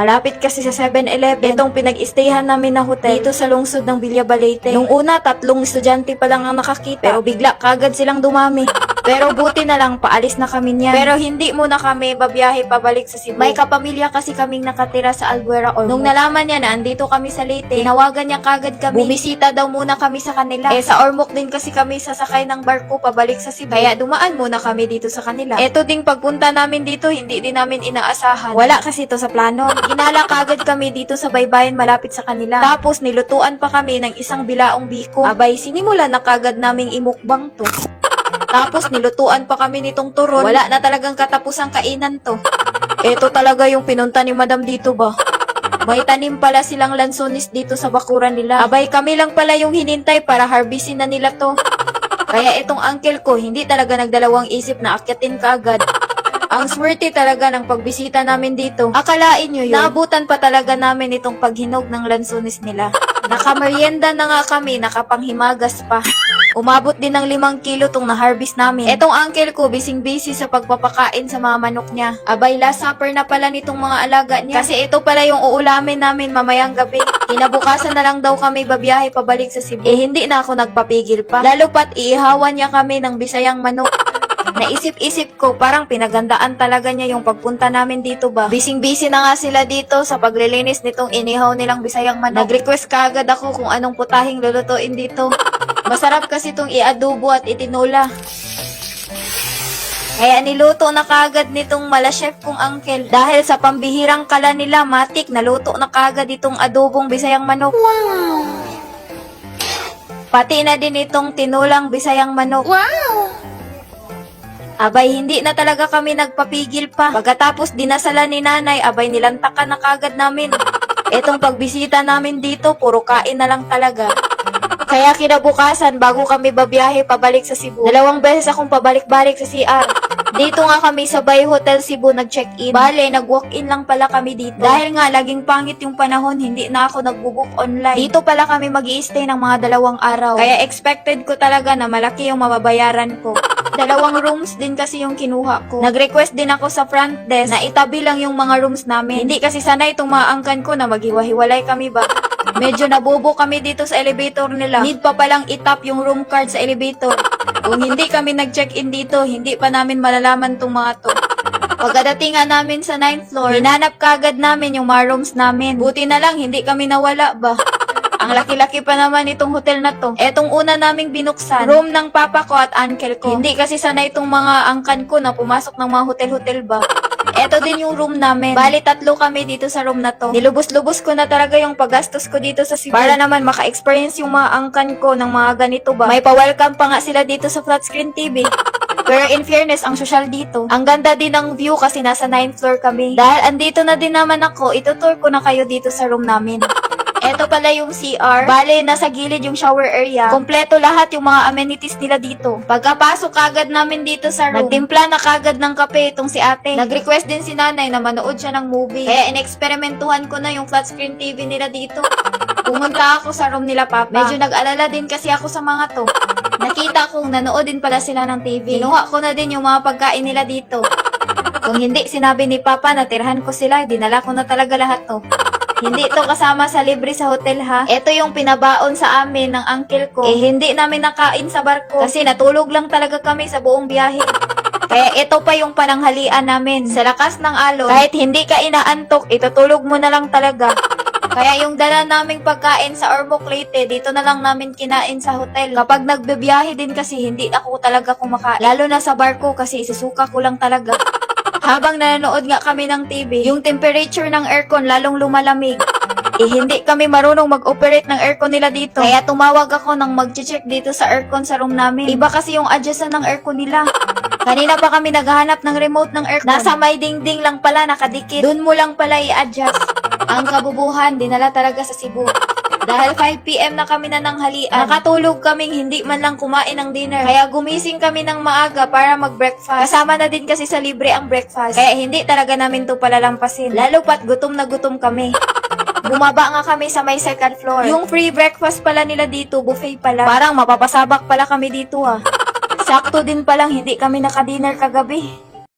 Malapit kasi sa 7-Eleven. Itong pinag-stayhan namin na hotel dito sa lungsod ng Villa Balete. Nung una, tatlong estudyante pa lang ang nakakita. Pero bigla, kagad silang dumami. Pero buti na lang, paalis na kami niyan. Pero hindi muna kami babiyahe pabalik sa Cebu. May kapamilya kasi kaming nakatira sa Albuera Ormoc. Nung nalaman niya na andito kami sa Leyte, tinawagan niya kagad kami. Bumisita daw muna kami sa kanila. Eh sa Ormoc din kasi kami sasakay ng barko pabalik sa Cebu. Kaya dumaan muna kami dito sa kanila. Eto ding pagpunta namin dito, hindi din namin inaasahan. Wala kasi to sa plano. Ginala kagad kami dito sa baybayin malapit sa kanila. Tapos nilutuan pa kami ng isang bilaong biko. Abay, sinimula na kagad naming imukbang to. Tapos nilutuan pa kami nitong turon. Wala na talagang katapusang kainan to. Ito talaga yung pinunta ni Madam dito ba? May tanim pala silang lansones dito sa bakuran nila. Abay kami lang pala yung hinintay para harvestin na nila to. Kaya itong uncle ko, hindi talaga nagdalawang isip na akyatin kaagad. Ang swerte talaga ng pagbisita namin dito. Akalain nyo yun, naabutan pa talaga namin itong paghinog ng lansones nila. Nakamerienda na nga kami, nakapanghimagas pa. Umabot din ng limang kilo tong na-harvest namin. Etong uncle ko, bising-busy sa pagpapakain sa mga manok niya. Abay, last supper na pala nitong mga alaga niya. Kasi ito pala yung uulamin namin mamayang gabi. Kinabukasan na lang daw kami babiyahe pabalik sa Cebu. Eh, hindi na ako nagpapigil pa. Lalo pat iihawan niya kami ng bisayang manok. Naisip-isip ko, parang pinagandaan talaga niya yung pagpunta namin dito ba. Bising-busy na nga sila dito sa paglilinis nitong inihaw nilang bisayang manok. Nag-request kaagad ako kung anong putahing lulutuin dito. Masarap kasi itong iadobo at itinula. Kaya niluto na kagad nitong mala chef kong uncle. Dahil sa pambihirang kala nila, matik, naluto na kagad itong adobong bisayang manok. Wow! Pati na din itong tinulang bisayang manok. Abay, hindi na talaga kami nagpapigil pa. Pagkatapos dinasala ni nanay, abay nilantakan na kagad namin. Etong pagbisita namin dito, puro kain na lang talaga. Kaya kinabukasan, bago kami babiyahe pabalik sa Cebu, dalawang beses akong pabalik-balik sa CR. Dito nga kami sa Bay Hotel Cebu nag-check-in. Bale, nag-walk-in lang pala kami dito. Dahil nga, laging pangit yung panahon, hindi na ako nagbubook online. Dito pala kami mag stay ng mga dalawang araw. Kaya expected ko talaga na malaki yung mababayaran ko. Dalawang rooms din kasi yung kinuha ko. Nag-request din ako sa front desk na itabi lang yung mga rooms namin. Hindi kasi sanay itong mga angkan ko na maghiwa-hiwalay kami ba. Medyo nabobo kami dito sa elevator nila. Need pa palang itap yung room card sa elevator. Kung hindi kami nag-check-in dito, hindi pa namin malalaman tong mga to. Pagkadating nga namin sa 9th floor, hinanap kagad namin yung mga rooms namin. Buti na lang, hindi kami nawala ba? Ang laki-laki pa naman itong hotel na to. Etong una naming binuksan, room ng papa ko at uncle ko. Hindi kasi sanay itong mga angkan ko na pumasok ng mga hotel-hotel ba. Eto din yung room namin. Bali, tatlo kami dito sa room na to. Nilubos-lubos ko na talaga yung paggastos ko dito sa Cebu. Para naman maka-experience yung mga angkan ko ng mga ganito ba. May pa-welcome pa nga sila dito sa flat screen TV. Pero in fairness, ang social dito. Ang ganda din ng view kasi nasa 9th floor kami. Dahil andito na din naman ako, itutour ko na kayo dito sa room namin. Eto pala yung CR. Bale, nasa gilid yung shower area. Kompleto lahat yung mga amenities nila dito. Pagkapasok kagad namin dito sa room, nagtimpla na kagad ng kape itong si ate. Nag-request din si nanay na manood siya ng movie. Kaya ineksperimentuhan ko na yung flat screen TV nila dito. Pumunta ako sa room nila papa. Medyo nag-alala din kasi ako sa mga to. Nakita kong nanood din pala sila ng TV. Kinuha ko na din yung mga pagkain nila dito. Kung hindi sinabi ni Papa na tirhan ko sila, dinala ko na talaga lahat to. Hindi to kasama sa libre sa hotel ha. Ito yung pinabaon sa amin ng uncle ko. Eh hindi namin nakain sa barko kasi natulog lang talaga kami sa buong biyahe. Kaya ito pa yung pananghalian namin. Sa lakas ng alon, kahit hindi ka inaantok, itutulog mo na lang talaga. Kaya yung dala naming pagkain sa Ormoc Leyte, dito na lang namin kinain sa hotel. Kapag nagbibiyahe din kasi, hindi ako talaga kumakain. Lalo na sa barko kasi isusuka ko lang talaga. Habang nanonood nga kami ng TV, yung temperature ng aircon lalong lumalamig. Eh, hindi kami marunong mag-operate ng aircon nila dito. Kaya tumawag ako nang mag-check dito sa aircon sa room namin. Iba kasi yung adjustan ng aircon nila. Kanina pa kami naghahanap ng remote ng aircon. Nasa may dingding lang pala nakadikit. Doon mo lang pala i-adjust. Ang kabubuhan, dinala talaga sa Cebu. Dahil 5pm na kami na ng halian, nakatulog kaming hindi man lang kumain ng dinner. Kaya gumising kami ng maaga para mag-breakfast. Kasama na din kasi sa libre ang breakfast. Kaya hindi talaga namin to palalampasin. Lalo pat gutom na gutom kami. Bumaba nga kami sa may second floor. Yung free breakfast pala nila dito, buffet pala. Parang mapapasabak pala kami dito ah. Sakto din palang hindi kami nakadinner kagabi.